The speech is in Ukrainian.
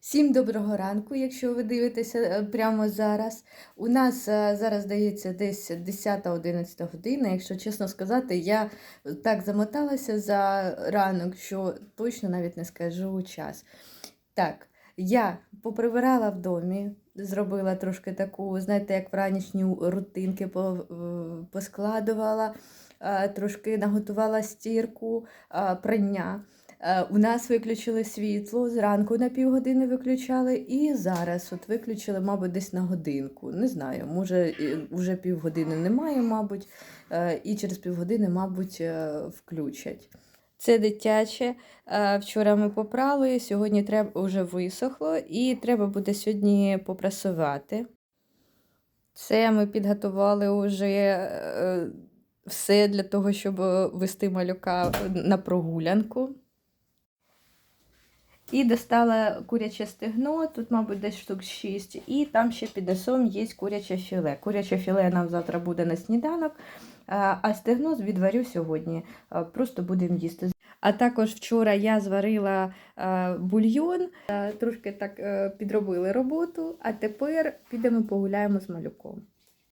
Всім доброго ранку, якщо ви дивитеся е, прямо зараз. У нас е, зараз здається десь 10-11 година. Якщо чесно сказати, я так замоталася за ранок, що точно навіть не скажу час. Так, я поприбирала в домі, зробила трошки таку, знаєте, як вранішні рутинки поскладувала, е, трошки наготувала стірку, прання. Е, У нас виключили світло, зранку на півгодини виключали, і зараз от виключили, мабуть, десь на годинку. Не знаю, може, вже півгодини немає, мабуть, е, і через півгодини, мабуть, е, включать. Це дитяче. Вчора ми попрали, сьогодні треба вже висохло, і треба буде сьогодні попрасувати. Це ми підготували вже все для того, щоб вести малюка на прогулянку. І достала куряче стегно, тут, мабуть, десь штук 6, і там ще під низом є куряче філе. Куряче філе нам завтра буде на сніданок, а а стегно відварю сьогодні. Просто будемо їсти. А також вчора я зварила бульйон, трошки так е, підробили роботу, а тепер підемо погуляємо з малюком.